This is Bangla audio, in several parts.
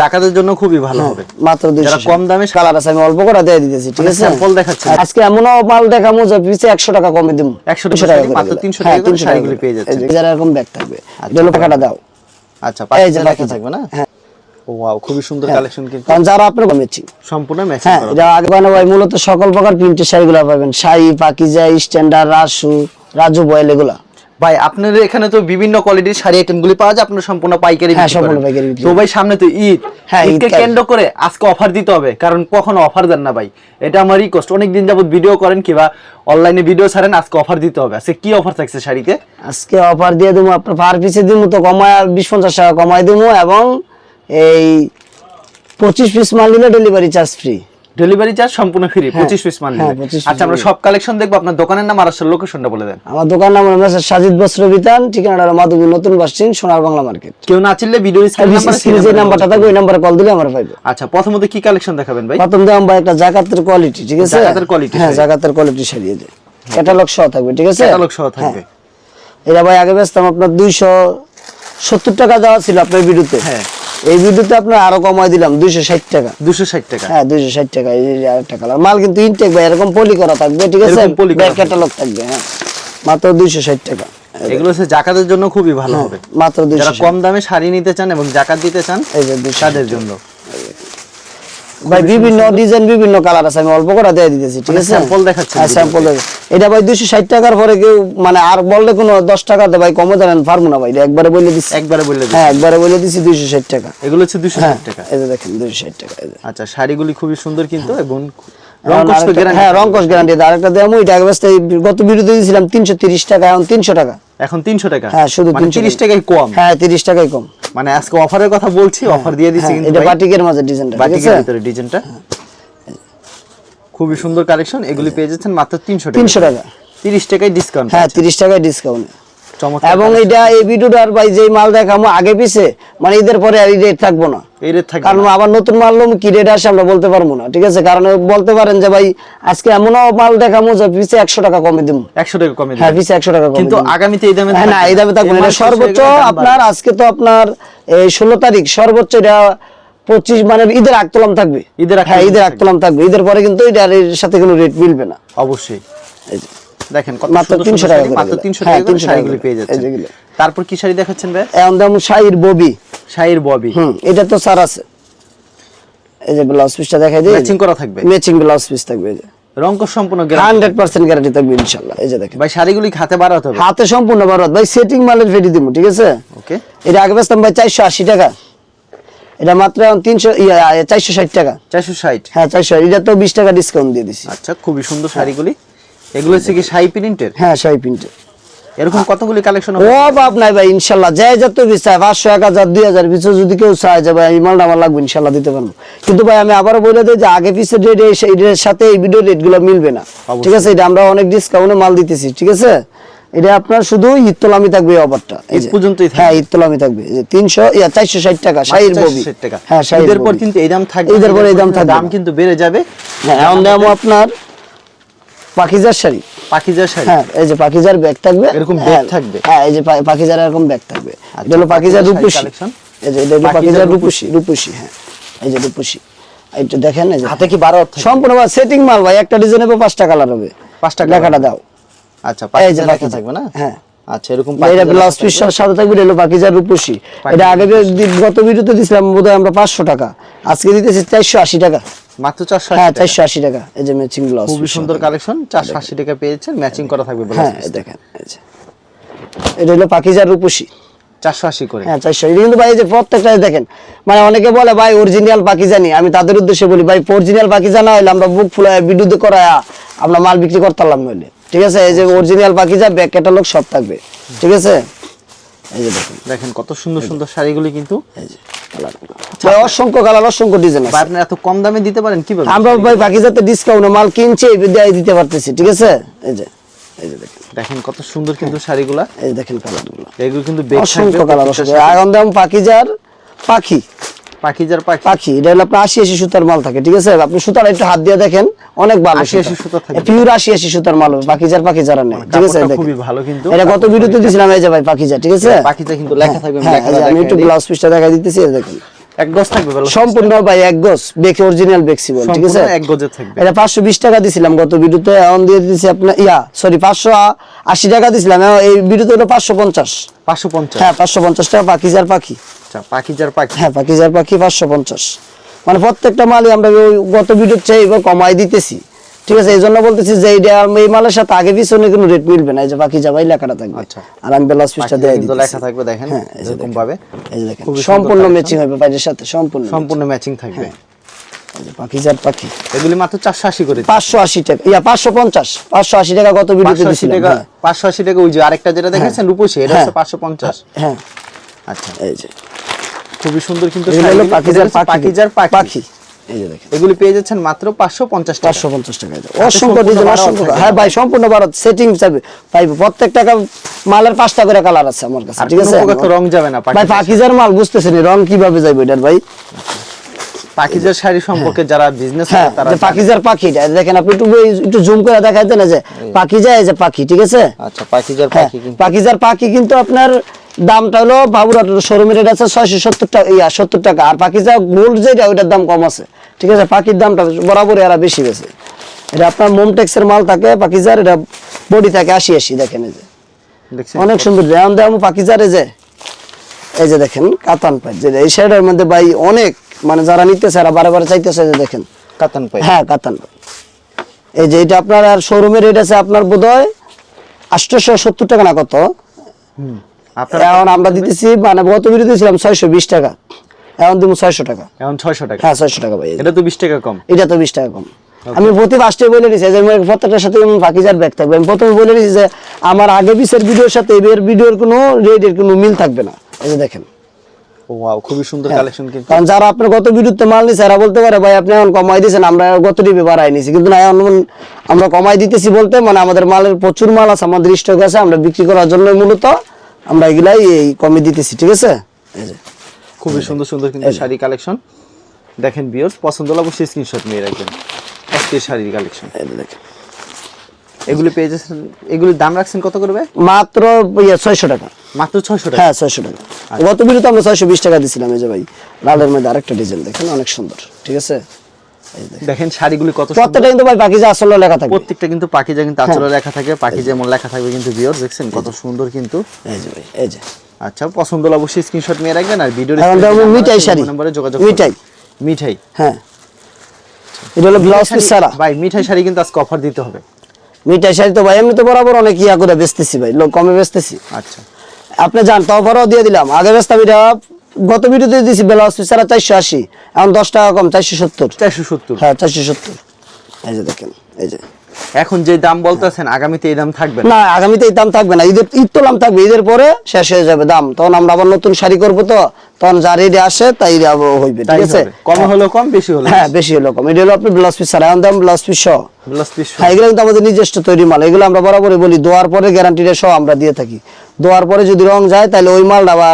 জাকাতের জন্য খুবই ভালো হবে। মাত্র যারা কম দামে কালার আছে আমি অল্প করে দিয়ে দিতেছি ঠিক আছে? sample দেখাচ্ছেন। আজকে এমনও মাল দেখামো যে পিছে একশো টাকা কমে দিব। 100 টাকা মাত্র 300 হ্যাঁ, টাকা করে 300 শাড়িগুলি পেয়ে যাচ্ছেন। এই যে যারা এরকম ব্যাগ থাকবে এটা টাকাটা দাও। আচ্ছা এই পাঁচ যে লেখা বাকি থাকবে না? হ্যাঁ। ওয়াও খুবই সুন্দর কালেকশন কিন্তু। কারণ যারা আপনার কমেছি সম্পূর্ণ ম্যাচিং হ্যাঁ করা। আগে বানাবো ভাই মূলত সকল প্রকার প্রিন্টের শাড়িগুলো পাবেন। শাড়ি পাকিজা স্ট্যান্ডার্ড রাসু রাজু বয়েল এগুলা। ভাই আপনাদের এখানে তো বিভিন্ন কোয়ালিটির শাড়ি আইটেমগুলি পাওয়া যায় আপনারা সম্পূর্ণ পাইকারি হ্যাঁ, সম্পূর্ণ পাইকারি তো ভাই সামনে তো ঈদ। হ্যাঁ, ঈদকে কেন্দ্র করে আজকে অফার দিতে হবে কারণ কখনো অফার দেন না ভাই। এটা আমার রিকোয়েস্ট অনেক দিন যাবত ভিডিও করেন কিংবা অনলাইনে ভিডিও ছাড়েন আজকে অফার দিতে হবে। আজকে কি অফার থাকছে শাড়িতে? আজকে অফার দিয়ে দেবো আপনার পার পিসে দিব তো কমায় বিশ পঞ্চাশ টাকা কমাই দেবো এবং এই পঁচিশ পিস মাল নিলে delivery charge free delivery charge সম্পূর্ণ ফ্রি পঁচিশ পিস মাল হ্যাঁ, 25 piece আচ্ছা আমরা সব কালেকশন দেখব। আপনার দোকানের নাম আর আসলে লোকেশনটা বলে দেন। আমার দোকান নাম হলো মেসার সাজিদ বস্ত্র বিতান ঠিকানাটা হলো মাধবী নতুন বাস সোনার বাংলা মার্কেট। কেউ না চিনলে ভিডিও স্ক্রিনে যে নাম্বারটা থাকবে ওই নাম্বারে কল দিলে আমরা পাইবো। আচ্ছা প্রথমত কি কালেকশন দেখাবেন ভাই? প্রথম দাম বা একটা জাকাতের কোয়ালিটি ঠিক আছে? জাকাতের quality হ্যাঁ জাকাতের কোয়ালিটি শাড়ি এই যে ক্যাটালগ সহ থাকবে ঠিক আছে? ক্যাটালগ সহ থাকবে। হ্যাঁ। এটা ভাই আগে বেচতাম আপনার দুইশো সত্তর টাকা দেওয়া ছিল আপনার ভিডিওতে হ্যাঁ। এই ভিডিওতে আপনার আরও দিলাম দুইশো ষাট টাকা। ষাট টাকা। হ্যাঁ দুইশো ষাট টাকা এই যে আরেকটা কালার মাল কিন্তু ইনটেক ভাই এরকম পলি করা থাকবে ঠিক আছে? ক্যাটালগ থাকবে। হ্যাঁ। মাত্র দুইশো ষাট টাকা। এগুলো হচ্ছে জাকাতের জন্য খুবই ভালো হবে। মাত্র যারা কম দামে শাড়ি নিতে চান এবং জাকাত দিতে চান এই যে তাদের জন্য। ভাই বিভিন্ন ডিজাইন বিভিন্ন কালার আছে আমি অল্প করে দিয়ে দিতেছি ঠিক মানে আছে? দেখাচ্ছেন হ্যাঁ স্যাম্পল এটা ভাই দুইশো ষাট টাকার পরে কেউ মানে আর বললে কোনো দশ টাকাতে ভাই কমে জানেন পারব না ভাই। একবারে বলে দিচ্ছি একবারে দিন। হ্যাঁ একবারে বলে দিচ্ছি দুইশো ষাট টাকা। এগুলো হচ্ছে হ্যাঁ ষাট টাকা। এই যে দেখেন দুইশো ষাট টাকা এই যে। আচ্ছা শাড়িগুলি খুবই সুন্দর কিন্তু এবং হ্যাঁ রংকশ গ্যারান্টি আরেকটা এটা গত দিয়েছিলাম তিনশো তিরিশ টাকা এখন তিনশো টাকা। এখন তিনশো টাকা? হ্যাঁ শুধু মানে তিরিশ টাকাই কম? হ্যাঁ তিরিশ টাকাই কম। মানে আজকে অফারের কথা বলছি অফার দিয়ে দিচ্ছি হ্যাঁ, কিন্তু এটা ভাই। বাটিকের মাঝে ডিজাইনটা বাটিকের ভিতরে ডিজাইনটা খুবই সুন্দর কালেকশন এগুলি পেয়ে যাচ্ছেন মাত্র তিনশো টাকা। তিনশো টাকা। তিরিশ টাকায় ডিসকাউন্ট হ্যাঁ তিরিশ টাকায় ডিসকাউন্ট এবং এটা এই ভিডিওটার ভাই যে মাল দেখামো আগে পিছে মানে ঈদের পরে এই রেট থাকব না। এই রেট থাকবে কারণ আবার নতুন মাল লম কি রেট আসে আমরা বলতে পারব না ঠিক আছে? কারণ বলতে পারেন যে ভাই আজকে এমনও মাল দেখামো যে পিছে একশো টাকা কমে দিব একশো টাকা কমে হ্যাঁ পিছে একশো টাকা কমে কিন্তু আগামীতে এই দামে হ্যাঁ না এই দামে থাকবে না। সর্বোচ্চ আপনার আজকে তো আপনার এই ষোলো তারিখ সর্বোচ্চ এটা পঁচিশ মানে ঈদের আগতলাম থাকবে। ঈদের হ্যাঁ ঈদের। আগতলাম থাকবে। ঈদের পরে কিন্তু এটার সাথে কোনো রেট মিলবে না। অবশ্যই। দেখেন মাত্র 300 সুন্দর টাকা মাত্র তিনশো হ্যাঁ, টাকা করে 300 টাকা পেয়ে যেগুলো। তারপর কি শাড়ি দেখাচ্ছেন ভাই? এখন যেমন ববি। ববি। হুম এটা তো স্যার আছে। এই যে ব্লাউজ পিসটা দেখাই দিই। ম্যাচিং করা থাকবে? ম্যাচিং ব্লাউজ পিস থাকবে এই যে। সম্পূর্ণ হান্ড্রেড পার্সেন্ট গ্যারান্টি থাকবে ইনশাল্লাহ এই যে দেখেন। ভাই শাড়িগুলি হাতে বাড়াতে হবে? হাতে সম্পূর্ণ ভারত ভাই সেটিং মালের ফেটি দিব ঠিক আছে? ওকে এটা আগে বেচতাম ভাই চারশো আশি টাকা। এটা মাত্র তিনশো চারশো ষাট টাকা। চারশো ষাট? হ্যাঁ চারশো এটা তো বিশ টাকা ডিসকাউন্ট দিয়ে দিছি। আচ্ছা খুবই সুন্দর শাড়িগুলি। এগুলো হচ্ছে কি শাড়ি প্রিন্টের? হ্যাঁ শাড়ি প্রিন্টে এরকম কতগুলি কালেকশন ও বাপ নাই ভাই ইনশাল্লাহ। যাই যত পিস চায় পাঁচশো এক হাজার দুই হাজার পিছু যদি কেউ চায় যে ভাই এই মালটা আমার লাগবে ইনশাল্লাহ দিতে পারব। কিন্তু ভাই আমি আবারও বলে দিই যে আগে পিসের রেট এর সাথে এই ভিডিও রেটগুলো মিলবে না। ঠিক আছে এটা আমরা অনেক ডিসকাউন্টে মাল দিতেছি ঠিক আছে? এটা আপনার শুধু ঈদতলামি থাকবে অফারটা। এই। পর্যন্তই হ্যাঁ ঈদতলামি থাকবে। তিনশো ইয়া চারশো ষাট টাকা শাড়ির ববি। 460 টাকা। হ্যাঁ শাড়ির পর কিন্তু এই দাম থাকবে। ঈদের পর এই দাম থাকবে। দাম কিন্তু বেড়ে যাবে। হ্যাঁ এখন দাম আপনার পাখিজার শাড়ি। পাখিজার শাড়ি? হ্যাঁ এই যে পাখিজার ব্যাগ থাকবে। এরকম হ্যাঁ, থাকবে? হ্যাঁ এই যে পা- পাখিজার এরকম ব্যাগ থাকবে। আচ্ছা, এটা হলো পাখিজার পাখিজার রূপসী। এই যে এটা হলো পাখিজার পাখিজার রূপসী। রূপসী হ্যাঁ। এই যে রূপসী। এইটা দেখেন হাতে কি বারো? সম্পূর্ণ সেটিং মাল ভাই একটা ডিজাইন হবে পাঁচটা কালার হবে। পাঁচটা colour লেখাটা দাও। আচ্ছা এই যে পাখিজা। থাকবে না? হ্যাঁ। আচ্ছা এরকম এটা ব্লাউজ পিস থাকবে। এটা হলো রূপসী। এটা আগে যে গত ভিডিওতে দিছিলাম বোধহয় আমরা পাঁচশো টাকা। আজকে দিতেছি চারশো আশি টাকা। মাত্র চারশো হ্যাঁ। চারশো আশি টাকা। এই যে ম্যাচিং ব্লাউজ খুবই সুন্দর কালেকশন চারশো আশি টাকা পেয়েছেন ম্যাচিং করা থাকবে হ্যাঁ দেখেন এই যে। এটা হলো রূপসী। চারশো আশি করে। হ্যাঁ চারশো কিন্তু ভাই যে প্রত্যেকটা দেখেন মানে অনেকে বলে ভাই অরিজিনাল আমি তাদের উদ্দেশ্যে বলি ভাই অরিজিনাল পাখি জানা হইলে আমরা বুক ফুলায় বিদ্যুৎ করায় আমরা মাল বিক্রি করতাম নইলে। ঠিক আছে? এই যে অরিজিনাল পাখি যা ব্যাক ক্যাটালগ সব থাকবে। ঠিক আছে? এই যে দেখুন। দেখেন কত সুন্দর সুন্দর শাড়িগুলি কিন্তু। এই যে অসংখ্য কালার অসংখ্য ডিজাইন আছে। আপনি এত কম দামে দিতে পারেন কীভাবে আমরা ভাই যাতে ডিসকাউন্টে মাল কিনছে এই দিয়ে দিতে পারতেছি ঠিক আছে? এই যে এই যে দেখেন। দেখেন কত সুন্দর কিন্তু শাড়িগুলা। এই দেখেন কালারগুলো। এগুলো কিন্তু অসংখ্য কালার অসংখ্য। দাম পাখিজার পাখি। পাখিজার পাখি। পাখি এটা হলো আপনার আশি আশি সুতার মাল থাকে ঠিক আছে? আপনি সুতার একটু হাত দিয়ে দেখেন অনেক ভালো 80 80 সুতা থাকবে। পিওর আশি আশি সুতার মাল পাখি যার পাখি যারা নেই ঠিক আছে? দেখেন। খুবই ভালো কিন্তু। এটা গত ভিডিওতে দিছিলাম এই যে ভাই পাখি যা ঠিক আছে? পাখিজা কিন্তু লেখা থাকবে লেখা এই যে আমি একটু ব্লাউজ পিসটা দেখাই দিতেছি দেখেন। এক গজ থাকবে সম্পূর্ণ ভাই এক গজ। বেকে অরিজিনাল বেক্সি ঠিক আছে? এক গজের থাকবে। এটা টাকা দিছিলাম গত ভিডিওতে এখন দিয়ে দিচ্ছি আপনার ইয়া সরি পাঁচশো আশি টাকা দিছিলাম। এই ভিডিওতে হলো পাঁচশো পঞ্চাশ। পাঁচশো পঞ্চাশ। হ্যাঁ পাঁচশো পঞ্চাশ টাকা পাকিজার পাখি। আচ্ছা পাখিজার পাখি। হ্যাঁ পাকিজার পাখি পাঁচশো পঞ্চাশ। মানে প্রত্যেকটা মালই আমরা গত ভিডিওর চাই কমাই দিতেছি। ঠিক আছে এই জন্য বলতেছি যে এইটা এই মালের সাথে আগে পিছনে কোনো রেট মিলবে না এই যে পাখি যাবাই লেখাটা থাকবে। আচ্ছা। আর আমি বেলাস পিসটা দেয় কিন্তু লেখা থাকবে দেখেন হ্যাঁ, এরকম ভাবে। এই যে দেখেন সম্পূর্ণ ম্যাচিং হবে বাইরের সাথে সম্পূর্ণ সম্পূর্ণ ম্যাচিং থাকবে। এই যে পাখিজার পাখি। এগুলি মাত্র চারশো আশি করে পাঁচশো আশি টাকা ইয়া পাঁচশো পঞ্চাশ পাঁচশো আশি টাকা গত ভিডিওতে টাকা হ্যাঁ। পাঁচশো আশি টাকা ওই যে আরেকটা যেটা দেখেছেন রূপসী এটা হ্যাঁ। হচ্ছে পাঁচশো পঞ্চাশ। হ্যাঁ। আচ্ছা। এই যে। খুবই সুন্দর কিন্তু পাখিজার পাখি পাখিজার পাখি। পাখি। এই যে দেখেন। এগুলি পেয়ে যাচ্ছেন মাত্র টাকা। পাঁচশো পঞ্চাশ টাকা অসংখ্য ডিজাইন অসংখ্য হ্যাঁ ভাই সম্পূর্ণ ভারত সেটিং হিসাবে প্রত্যেক টাকা মালের পাঁচটা করে কালার আছে আমার কাছে ঠিক আছে? রং যাবে না ভাই পাখিজার পাকিজার মাল বুঝতেছেন রং কীভাবে এটার ভাই? পাখিজার শাড়ি সম্পর্কে যারা বিজনেস হ্যাঁ তারা যে পাখি দেখেন আপনি একটু একটু জুম করে দেখাইতে না যে যে পাখি ঠিক আছে? আচ্ছা পাখিজার হ্যাঁ পাখি কিন্তু আপনার দামটা হলো বাবুরাট শোরুমের রেট আছে ছয়শো সত্তর টাকা ইয়া সত্তর টাকা। আর পাকিজা গোল্ড যেটা ওইটার দাম কম আছে। ঠিক আছে? পাখির দামটা বরাবরই এরা বেশি বেশি এটা আপনার মোমটেক্সের মাল থাকে পাকিজার এটা বডি থাকে আশি আশি দেখেন এই যে। অনেক সুন্দর যেমন দেখুন পাকিজার এই যে। এই যে দেখেন কাতান পাই যে এই শাড়িটার মধ্যে ভাই অনেক মানে যারা নিতেছে এরা বারে বারে চাইতেছে যে দেখেন। কাতান পাই হ্যাঁ কাতান পাই এই যে এটা আপনার আর শোরুমের রেট আছে আপনার বোধ হয় আটশোশো সত্তর টাকা না কত? এখন আমরা দিতেছি মানে গত বিরতি ছিলাম ছয়শো বিশ টাকা। এখন দিব ছয়শো টাকা। এখন ছয়শো টাকা। হ্যাঁ ছয়শো টাকা ভাই। এটা তো বিশ টাকা কম। এটা তো বিশ টাকা কম। আমি প্রতি পাঁচটে বলে দিচ্ছি যে আমার প্রত্যেকটার সাথে যেমন পাকিজার ব্যাগ থাকবে। আমি প্রথমে বলে দিচ্ছি যে আমার আগে পিসের ভিডিওর সাথে এর ভিডিওর কোনো রেটের কোনো মিল থাকবে না। এই যে দেখেন। ওয়াও খুবই সুন্দর হ্যাঁ। কালেকশন কিন্তু। কারণ যারা আপনার গত বিরুদ্ধে মাল নিছে এরা বলতে পারে ভাই আপনি এখন কমাই দিয়েছেন আমরা গত টিপে বাড়াই নিছি। কিন্তু না এখন আমরা কমাই দিতেছি বলতে মানে আমাদের মালের প্রচুর মাল আছে আমাদের স্টক আছে আমরা বিক্রি করার জন্য মূলত আমরা এগুলাই এই কমে দিতেছি ঠিক আছে? খুবই সুন্দর সুন্দর কিন্তু শাড়ি কালেকশন দেখেন বিয়র্স পছন্দ হলে অবশ্যই স্ক্রিনশট নিয়ে রাখবেন। আজকের শাড়ির কালেকশন এই দেখেন। এগুলি পেয়ে যাচ্ছেন এগুলির দাম রাখছেন কত করবে মাত্র ইয়ে ছয়শো টাকা। মাত্র ছয়শো টাকা? হ্যাঁ ছয়শো টাকা। গত বিরুদ্ধে আমরা ছয়শো বিশ টাকা দিছিলাম এই যে ভাই। লালের মধ্যে আরেকটা ডিজাইন দেখেন অনেক সুন্দর ঠিক আছে? দেখেন। শাড়িগুলি কত প্রত্যেকটা কিন্তু ভাই বাকি যা আসলে লেখা থাকবে। প্রত্যেকটা কিন্তু পাখিজা কিন্তু লেখা থাকে যেমন লেখা থাকবে কিন্তু বিয়র দেখছেন? কত সুন্দর কিন্তু। এই যে ভাই এই যে। আচ্ছা পছন্দ হলে অবশ্যই স্ক্রিনশট নিয়ে রাখবেন আর ভিডিওর মিঠাই শাড়ি। নম্বরে যোগাযোগ মিঠাই। মিঠাই। হ্যাঁ। এটা হলো ব্লাউজ পিস ছাড়া। ভাই মিঠাই শাড়ি কিন্তু আজকে অফার দিতে হবে। মিঠাই শাড়ি তো ভাই এমনি তো বরাবর অনেক ইয়া করে বেচতেছি ভাই লোক কমে বেচতেছি। আচ্ছা। আপনি যান তফারও দিয়ে দিলাম। আগে বেচতাম এটা গত ভিডিওতে দিয়েছি ব্লাউজ পিস ছাড়া চারশো আশি এখন দশ টাকা কম চারশো সত্তর। চারশো সত্তর। হ্যাঁ চারশো সত্তর। এই যে দেখেন এই যে। এখন যে দাম বলতেছেন আগামীতে এই দাম থাকবে না? না আগামীতে এই দাম থাকবে না। ঈদের ঈদ তো দাম থাকবে ঈদের পরে শেষ হয়ে যাবে দাম। তখন আমরা আবার নতুন শাড়ি করব তো তখন যা রেডি আসে তাই হইবে ঠিক আছে? কম হলেও কম বেশি হলো হ্যাঁ বেশি। হলো কম। এটা হলো আপনি ব্লাউজ পিস ছাড়া এখন দাম ব্লাউজ পিস সহ। প্লাস পিস হ্যাঁ এগুলো কিন্তু আমাদের নিজস্ব তৈরি মাল। এগুলো আমরা বরাবরই বলি দোয়ার পরে গ্যারান্টিটা সহ আমরা দিয়ে থাকি। দোয়ার পরে যদি রং যায় তাহলে ওই মালটা বা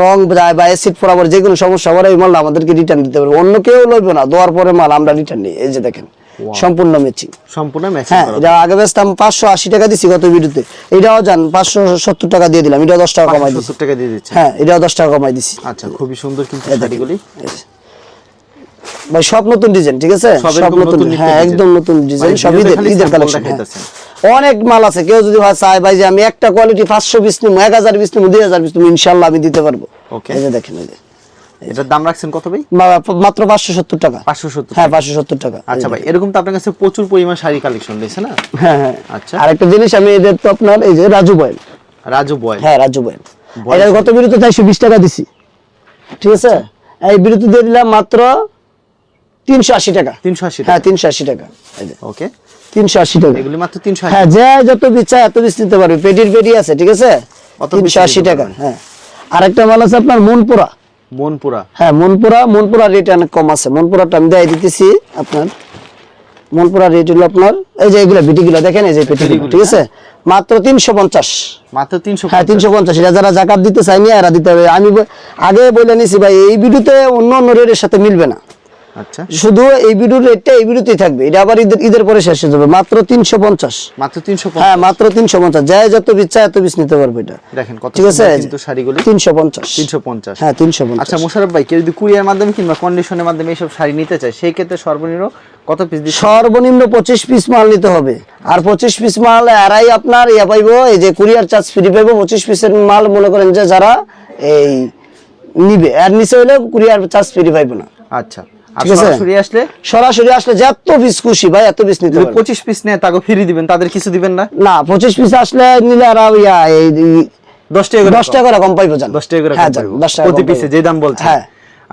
রং যায় বা অ্যাসিড পরাবর যে কোনো সমস্যা পরে ওই মালটা আমাদেরকে রিটার্ন দিতে পারবে। অন্য কেউ লইবে না। দোয়ার পরে মাল আমরা রিটার্ন নিই। এই যে দেখেন সম্পূর্ণ ম্যাচিং সম্পূর্ণ ম্যাচিং হ্যাঁ এটা আগে বেচতাম পাঁচশো আশি টাকা দিছি গত ভিডিওতে। এটাও পাঁচশো সত্তর টাকা দিয়ে দিলাম। এটাও দশ টাকা কমাই দিছি। 570 টাকা দিয়ে দিচ্ছে হ্যাঁ এটাও দশ টাকা কমাই দিছি। আচ্ছা খুবই সুন্দর কিন্তু শাড়িগুলি। ভাই সব নতুন ডিজাইন ঠিক আছে? সব নতুন হ্যাঁ একদম নতুন ডিজাইন মানে সব ঈদের কালেকশন অনেক মাল আছে কেউ যদি চায় ভাই যে আমি একটা কোয়ালিটি পাঁচশো বিশ নিবো এক হাজার বিশ নিবো দুই হাজার বিশ নিবো ইনশাল্লাহ আমি দিতে পারব। এই যে দেখেন এই যে। এটার দাম রাখছেন কত ভাই? মাত্র পাঁচশো সত্তর টাকা। পাঁচশো সত্তর হ্যাঁ পাঁচশো সত্তর টাকা। আচ্ছা ভাই এরকম তো আপনার কাছে প্রচুর পরিমাণ শাড়ি কালেকশন রয়েছে না? হ্যাঁ হ্যাঁ। আচ্ছা। আরেকটা জিনিস আমি এদের তো আপনার এই যে রাজু বয়েল। রাজু বয় হ্যাঁ রাজু বয়েল। বয়েল এটা গত বিরতি চারশো বিশ টাকা দিছি। ঠিক আছে? এই বিরতি দিয়ে দিলাম মাত্র তিনশো আশি টাকা। তিনশো আশি হ্যাঁ তিনশো আশি টাকা। ওকে। তিনশো আশি টাকা। এগুলি মাত্র তিনশো হ্যাঁ যে যত এত নিতে পারবে। পেটির পেটি আছে ঠিক আছে? তিনশো আশি টাকা হ্যাঁ। আরেকটা মাল আছে আপনার মনপুরা। মনপুরা। হ্যাঁ মনপুরা মনপুরা রেট অনেক কম আছে। মনপুরাটা আমি দেয় দিতেছি আপনার। মনপুরা রেট হলো আপনার এই যে এগুলো বিটিগুলো দেখেন এই যে পেটিগুলো পেটিগুলো, ঠিক আছে? মাত্র তিনশো পঞ্চাশ। মাত্র তিনশো হ্যাঁ তিনশো পঞ্চাশ। এটা যারা জাকাত দিতে চায়নি এরা দিতে হবে। আমি আগে বলে নিছি ভাই এই ভিডিওতে অন্য অন্য রেটের সাথে মিলবে না। আচ্ছা। শুধু এই ভিডিওর রেটটা এই ভিডিওতেই থাকবে। এটা আবার ঈদের ঈদের পরে শেষ হয়ে যাবে। মাত্র তিনশো পঞ্চাশ। মাত্র তিনশো হ্যাঁ মাত্র তিনশো পঞ্চাশ। যায় যত বিচ্ছা এত বিচ নিতে পারবে এটা। দেখেন কত ঠিক আছে? কিন্তু শাড়িগুলি। তিনশো পঞ্চাশ। তিনশো পঞ্চাশ। হ্যাঁ তিনশো পঞ্চাশ। আচ্ছা মোশারফ ভাই কেউ যদি কুরিয়ার মাধ্যমে কিংবা কন্ডিশনের মাধ্যমে এইসব শাড়ি নিতে চায় সেই ক্ষেত্রে সর্বনিম্ন কত পিস সর্বনিম্ন পঁচিশ পিস মাল নিতে হবে। আর পঁচিশ পিস মাল এরাই আপনার ইয়া পাইবো এই যে কুরিয়ার চার্জ ফ্রি পাইবো পঁচিশ পিসের মাল মনে করেন যে যারা এই নিবে। আর নিচে হলে কুরিয়ার চার্জ ফ্রি পাইবো না। আচ্ছা। ঠিক আছে। সরাসরি আসলে? সরাসরি আসলে যত পিস খুশি ভাই এত পিস নিতে পারবে। পঁচিশ পিস নেয় তাকে ফ্রি দিবেন তাদের কিছু দিবেন না? না পঁচিশ পিস আসলে নিলে আর ইয়া এই টাকা করে দশ টাকা করে কম পাইবো জান। দশ টাকা করে হ্যাঁ কম পাইবো। প্রতি পিসে যে দাম বলছে হ্যাঁ।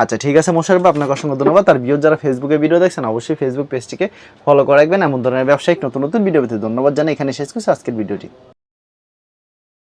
আচ্ছা ঠিক আছে মোশারফ আপনাকে অসংখ্য ধন্যবাদ। তার ভিউ যারা ফেসবুকে ভিডিও দেখছেন অবশ্যই ফেসবুক পেজটিকে ফলো করে রাখবেন। এমন ধরনের ব্যবসায়িক নতুন নতুন ভিডিও পেতে ধন্যবাদ জানাই। এখানে শেষ করছি আজকের ভিডিওটি